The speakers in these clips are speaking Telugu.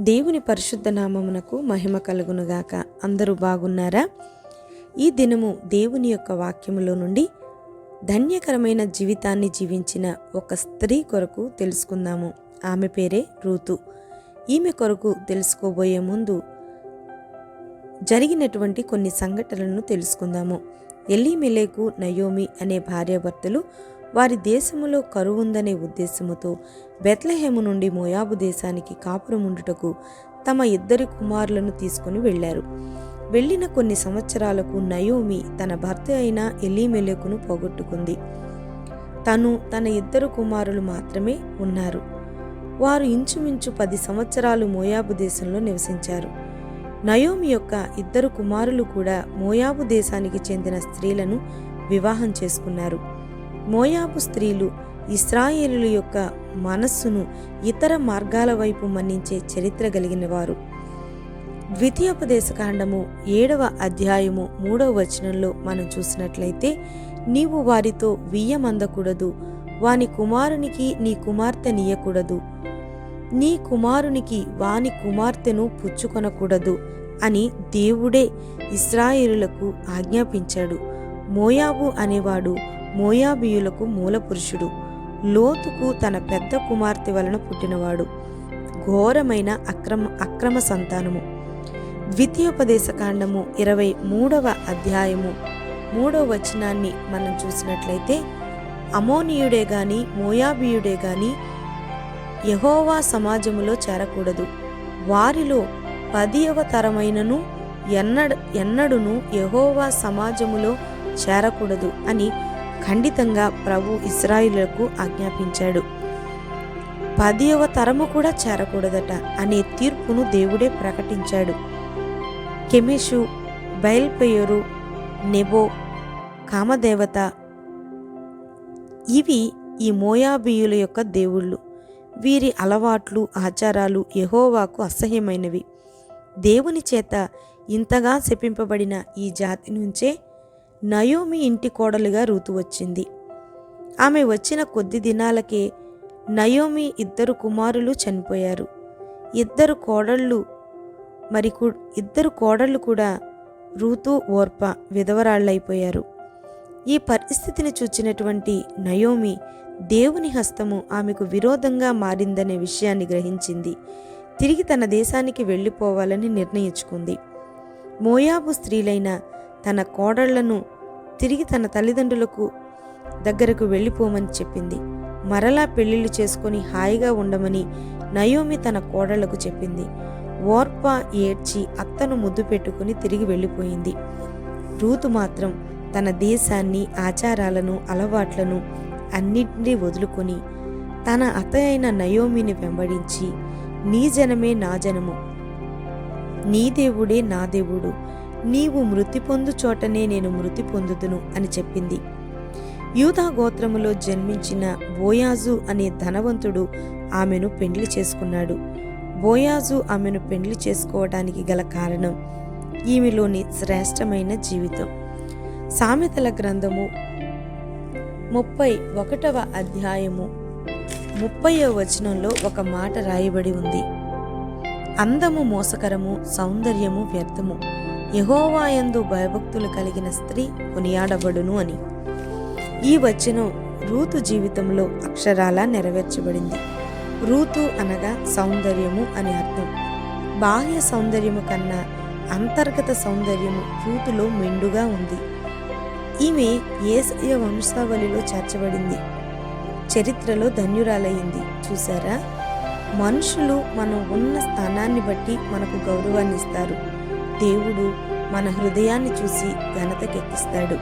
దేవుని పరిశుద్ధ నామమునకు మహిమ కలుగునుగాక. అందరూ బాగున్నారా? ఈ దినము దేవుని యొక్క వాక్యములో నుండి ధన్యకరమైన జీవితాన్ని జీవించిన ఒక స్త్రీ కొరకు తెలుసుకుందాము. ఆమె పేరే రూతు. ఈమె కొరకు తెలుసుకోబోయే ముందు జరిగినటువంటి కొన్ని సంఘటనలను తెలుసుకుందాము. ఎల్లీమెలేకు నయోమి అనే భార్యాభర్తలు వారి దేశములో కరువుందనే ఉద్దేశముతో బెత్లహేము నుండి మోయాబు దేశానికి కాపురముండుటకు తమ ఇద్దరి కుమారులను తీసుకుని వెళ్ళారు వెళ్ళిన కొన్ని సంవత్సరాలకు నయోమి తన భర్త అయిన ఎలీమెలెకును పోగొట్టుకుంది. తను తన ఇద్దరు కుమారులు మాత్రమే ఉన్నారు. వారు ఇంచుమించు పది సంవత్సరాలు మోయాబు దేశంలో నివసించారు. నయోమి యొక్క ఇద్దరు కుమారులు కూడా మోయాబు దేశానికి చెందిన స్త్రీలను వివాహం చేసుకున్నారు. మోయాబు స్త్రీలు ఇస్రాయేలుల యొక్క మనస్సును ఇతర మార్గాల వైపు మన్నించే చరిత్ర కలిగిన వారు. ద్వితీయోపదేశకాండము ఏడవ అధ్యాయము మూడవ వచనంలో మనం చూసినట్లయితే నీవు వారితో వియ్యమందకూడదు వాని కుమారునికి నీ కుమార్తె నీయకూడదు నీ కుమారునికి వాని కుమార్తెను పుచ్చుకొనకూడదు అని దేవుడే ఇస్రాయేలులకు ఆజ్ఞాపించాడు. మోయాబు అనేవాడు మోయాబీయులకు మూలపురుషుడు. లోతుకు తన పెద్ద కుమార్తె వలన పుట్టినవాడు. ఘోరమైన అక్రమ అక్రమ సంతానము. ద్వితీయోపదేశకాండము ఇరవై మూడవ అధ్యాయము. మూడవ వచనాన్ని మనం చూసినట్లయితే అమోనీయుడే గాని మోయాబీయుడే గాని యహోవా సమాజములో చేరకూడదు. వారిలో పదియవ తరమైనను ఎన్నడ ఎన్నడును యహోవా సమాజములో చేరకూడదు అని ఖండితంగా ప్రభు ఇస్రాయిలకు ఆజ్ఞాపించాడు. పదియవ తరము కూడా చేరకూడదట అనే తీర్పును దేవుడే ప్రకటించాడు. కెమెషు బయల్పెయోరు నెబో కామదేవత ఇవి ఈ మోయాబీయుల యొక్క దేవుళ్ళు. వీరి అలవాట్లు ఆచారాలు యహోవాకు అసహ్యమైనవి. దేవుని చేత ఇంతగా శపింపబడిన ఈ జాతి నుంచే నయోమి ఇంటి కోడలుగా రూతు వచ్చింది. ఆమె వచ్చిన కొద్ది దినాలకే నయోమి ఇద్దరు కుమారులు చనిపోయారు. ఇద్దరు కోడళ్ళు మరి కు- ఇద్దరు కోడళ్ళు కూడా రూతు ఓర్ప విధవరాళ్ళైపోయారు. ఈ పరిస్థితిని చూచినటువంటి నయోమి దేవుని హస్తము ఆమెకు విరోధంగా మారిందనే విషయాన్ని గ్రహించింది. తిరిగి తన దేశానికి వెళ్ళిపోవాలని నిర్ణయించుకుంది. మోయాబు స్త్రీలైన తన కోడళ్ళను తిరిగి తన తల్లిదండ్రులకు దగ్గరకు వెళ్ళిపోమని చెప్పింది. మరలా పెళ్ళిళ్ళు చేసుకొని హాయిగా ఉండమని నయోమి తన కోడళ్ళకు చెప్పింది. ఓర్ప ఏడ్చి అత్తను ముద్దు పెట్టుకుని తిరిగి వెళ్ళిపోయింది. రూతు మాత్రం తన దేశాన్ని ఆచారాలను అలవాట్లను అన్నింటినీ వదులుకొని తన అత్త అయిన నయోమిని వెంబడించి నీ జనమే నా జనము. నీ దేవుడే నా దేవుడు. నీవు మృతి పొందు చోటనే నేను మృతి పొందుదును అని చెప్పింది. యూదా గోత్రములో జన్మించిన బోయాజు అనే ధనవంతుడు ఆమెను పెండ్లి చేసుకున్నాడు. బోయాజు ఆమెను పెండ్లి చేసుకోవడానికి గల కారణం ఈమెలోని శ్రేష్టమైన జీవితం. సామెతల గ్రంథము ముప్పై ఒకటవ అధ్యాయము ముప్పయో వచనంలో ఒక మాట రాయబడి ఉంది. అందము మోసకరము సౌందర్యము వ్యర్థము. యహోవాయందు భయభక్తులు కలిగిన స్త్రీ కొనియాడబడును అని. ఈ వచనం రూతు జీవితంలో అక్షరాలా నెరవేర్చబడింది. రూతు అనగా సౌందర్యము అని అర్థం. బాహ్య సౌందర్యము కన్నా అంతర్గత సౌందర్యము రూతులో మెండుగా ఉంది. ఈమె ఏసయ వంశావళిలో చేర్చబడింది. చరిత్రలో ధన్యురాలయ్యింది చూసారా మనుషులు మనం ఉన్న స్థానాన్ని బట్టి మనకు గౌరవాన్ని ఇస్తారు. దేవుడు మన హృదయాన్ని చూసి ఘనతకెక్కిస్తాడు.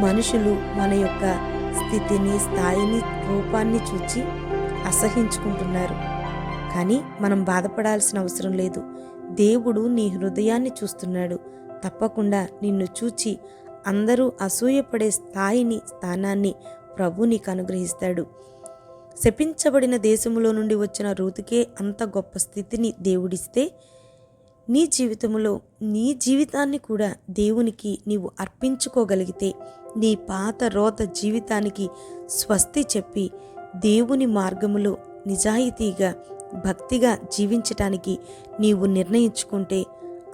మనుషులు మన యొక్క స్థితిని స్థాయిని రూపాన్ని చూచి అసహించుకుంటున్నారు. కానీ మనం బాధపడాల్సిన అవసరం లేదు. దేవుడు నీ హృదయాన్ని చూస్తున్నాడు. తప్పకుండా నిన్ను చూచి అందరూ అసూయపడే స్థాయిని స్థానాన్ని ప్రభు నీకు అనుగ్రహిస్తాడు. శపించబడిన దేశములో నుండి వచ్చిన రూతుకే అంత గొప్ప స్థితిని దేవుడిస్తే నీ జీవితంలో నీ జీవితాన్ని కూడా దేవునికి నీవు అర్పించుకోగలిగితే నీ పాత రోత జీవితానికి స్వస్తి చెప్పి దేవుని మార్గములో నిజాయితీగా భక్తిగా జీవించటానికి నీవు నిర్ణయించుకుంటే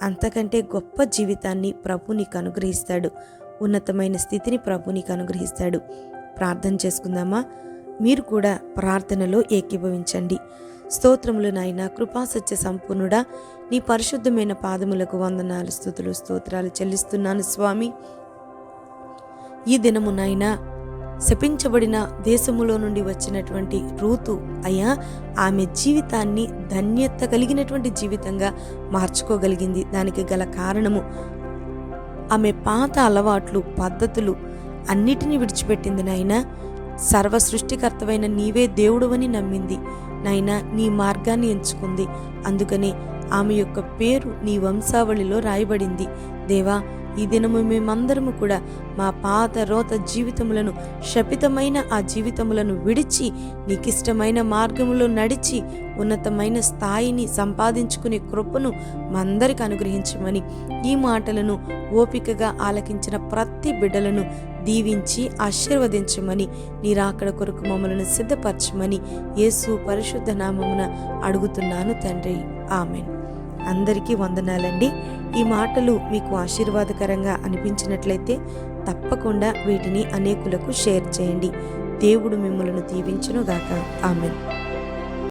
అంతకంటే గొప్ప జీవితాన్ని ప్రభు నీకు అనుగ్రహిస్తాడు. ఉన్నతమైన స్థితిని ప్రభు నీకు అనుగ్రహిస్తాడు. ప్రార్థన చేసుకుందామా? మీరు కూడా ప్రార్థనలో ఏకీభవించండి. స్తోత్రములు నాయన కృపాసత్య సంపూర్ణుడా నీ పరిశుద్ధమైన పాదములకు వందనాలు స్థుతులు స్తోత్రాలు చెల్లిస్తున్నాను స్వామి. ఈ దినము నాయనా శపించబడిన దేశములో నుండి వచ్చినటువంటి రూతు అయ్యా ఆమె జీవితాన్ని ధన్యత కలిగినటువంటి జీవితంగా మార్చుకోగలిగింది. దానికి గల కారణము ఆమె పాత అలవాట్లు పద్ధతులు అన్నిటినీ విడిచిపెట్టింది నాయన. సర్వ సృష్టికర్తవైన నీవే దేవుడువని నమ్మింది. నాయన నీ మార్గాన్ని ఎంచుకుంది. అందుకనే ఆమె యొక్క పేరు నీ వంశావళిలో రాయబడింది. దేవా ఈ దినము మేమందరము కూడా మా పాత రోత జీవితములను శపితమైన ఆ జీవితములను విడిచి నీకిష్టమైన మార్గములో నడిచి ఉన్నతమైన స్థాయిని సంపాదించుకునే కృపను మందరికి అనుగ్రహించమని ఈ మాటలను ఓపికగా ఆలకించిన ప్రతి బిడ్డలను దీవించి ఆశీర్వదించమని నీరాకడ కొరకు మమ్మలను సిద్ధపరచమని యేసు పరిశుద్ధ నామమున అడుగుతున్నాను తండ్రి. ఆమెన్. అందరికీ వందనాలండి. ఈ మాటలు మీకు ఆశీర్వాదకరంగా అనిపించినట్లయితే తప్పకుండా వీటిని అనేకులకు షేర్ చేయండి. దేవుడు మిమ్మలను దీవించునుగాక. ఆమెన్.